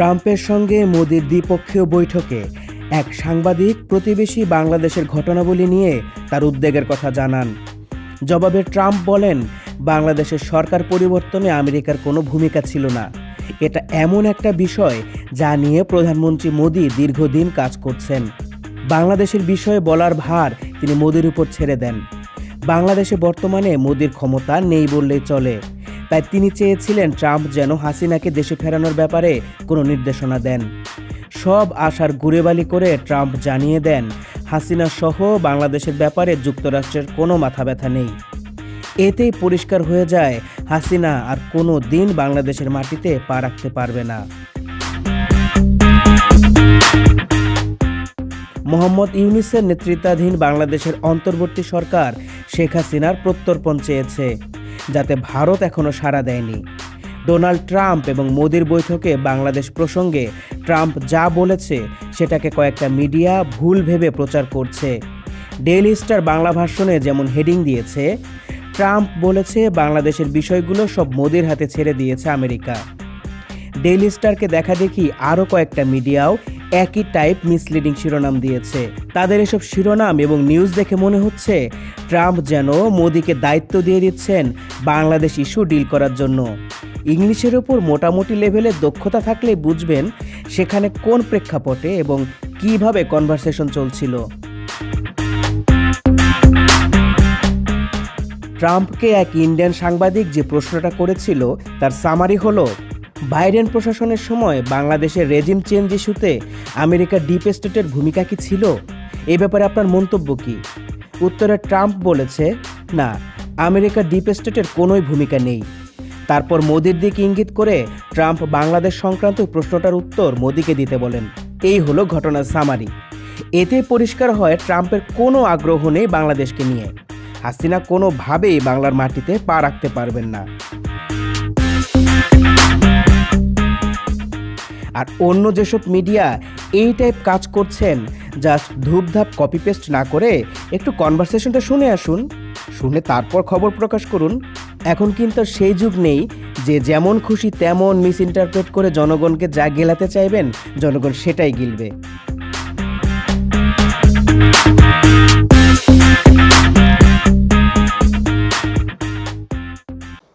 ট্রাম্পের সঙ্গে মোদির দ্বিপক্ষীয় বৈঠকে এক সাংবাদিক প্রতিবেশী বাংলাদেশের ঘটনাবলী নিয়ে তার উদ্বেগের কথা জানান। জবাবে ট্রাম্প বলেন, বাংলাদেশের সরকার পরিবর্তনে আমেরিকার কোনো ভূমিকা ছিল না। এটা এমন একটা বিষয় যা নিয়ে প্রধানমন্ত্রী মোদী দীর্ঘদিন কাজ করছেন। বাংলাদেশের বিষয়ে বলার ভার তিনি মোদির উপর ছেড়ে দেন। বাংলাদেশে বর্তমানে মোদির ক্ষমতা নেই বললেই চলে। তাই তিনি চেয়েছিলেন ট্রাম্প যেন হাসিনাকে দেশে ফেরানোর ব্যাপারে কোনো নির্দেশনা দেন। সব আশার গুড়েবালি করে ট্রাম্প জানিয়ে দেন, হাসিনা সহ বাংলাদেশের ব্যাপারে যুক্তরাষ্ট্রের কোনো মাথা ব্যথা নেই। এতেই পরিষ্কার হয়ে যায়, হাসিনা আর কোনো দিন বাংলাদেশের মাটিতে পা রাখতে পারবে না। মোহাম্মদ ইউনিসের নেতৃত্বাধীন বাংলাদেশের অন্তর্বর্তী সরকার শেখ হাসিনার প্রত্যর্পণ চেয়েছে। যাতে ভারত এখনও সাড়া দেয়নি। ডোনাল্ড ট্রাম্প এবং মোদির বৈঠকে বাংলাদেশ প্রসঙ্গে ট্রাম্প যা বলেছে সেটাকে কয়েকটা মিডিয়া ভুল ভেবে প্রচার করছে। ডেইলি স্টার বাংলা ভাষণে যেমন হেডিং দিয়েছে, ট্রাম্প বলেছে বাংলাদেশের বিষয়গুলো সব মোদির হাতে ছেড়ে দিয়েছে আমেরিকা। ডেইলি স্টারকে দেখা দেখি আরও কয়েকটা মিডিয়াও একই টাইপ মিসলিডিং শিরোনাম দিয়েছে। তাদের এসব শিরোনাম এবং নিউজ দেখে মনে হচ্ছে ট্রাম্প যেন মোদিকে দায়িত্ব দিয়ে দিচ্ছেন বাংলাদেশ ইস্যু ডিল করার জন্য। ইংলিশের ওপর মোটামুটি লেভেলের দক্ষতা থাকলে বুঝবেন সেখানে কোন প্রেক্ষাপটে এবং কীভাবে কনভারসেশন চলছিল। ট্রাম্পকে এক ইন্ডিয়ান সাংবাদিক যে প্রশ্নটা করেছিল, তার সামারি হলো বাইডেন প্রশাসনের সময় বাংলাদেশের রেজিম চেঞ্জ ইস্যুতে আমেরিকার ডিপ স্টেটের ভূমিকা কি ছিল? এ ব্যাপারে আপনার মন্তব্য কি? উত্তরে ট্রাম্প বলেছে, না আমেরিকার ডিপ স্টেটের কোনোই ভূমিকা নেই। তারপর মোদির দিকে ইঙ্গিত করে ট্রাম্প বাংলাদেশ সংক্রান্ত প্রশ্নটার উত্তর মোদিকে দিতে বলেন। এই হলো ঘটনার সামারি এতে পরিষ্কার হয়, ট্রাম্পের কোনো আগ্রহ নেই বাংলাদেশকে নিয়ে। হাসিনা কোনোভাবেই বাংলার মাটিতে পা রাখতে পারবেন না। আর অন্য যেসব মিডিয়া এই টাইপ কাজ করছেন জাস্ট ধূপধাপ কপি পেস্ট না করে একটু কনভারসেশনটা শুনে আসুন। শুনে তারপর খবর প্রকাশ করুন। এখন কিন্তু সেই যুগ নেই যে যেমন খুশি তেমন মিস ইন্টারপ্রেট করে জনগণকে যা গেলাতে চাইবেন, জনগণ সেটাই গিলবে।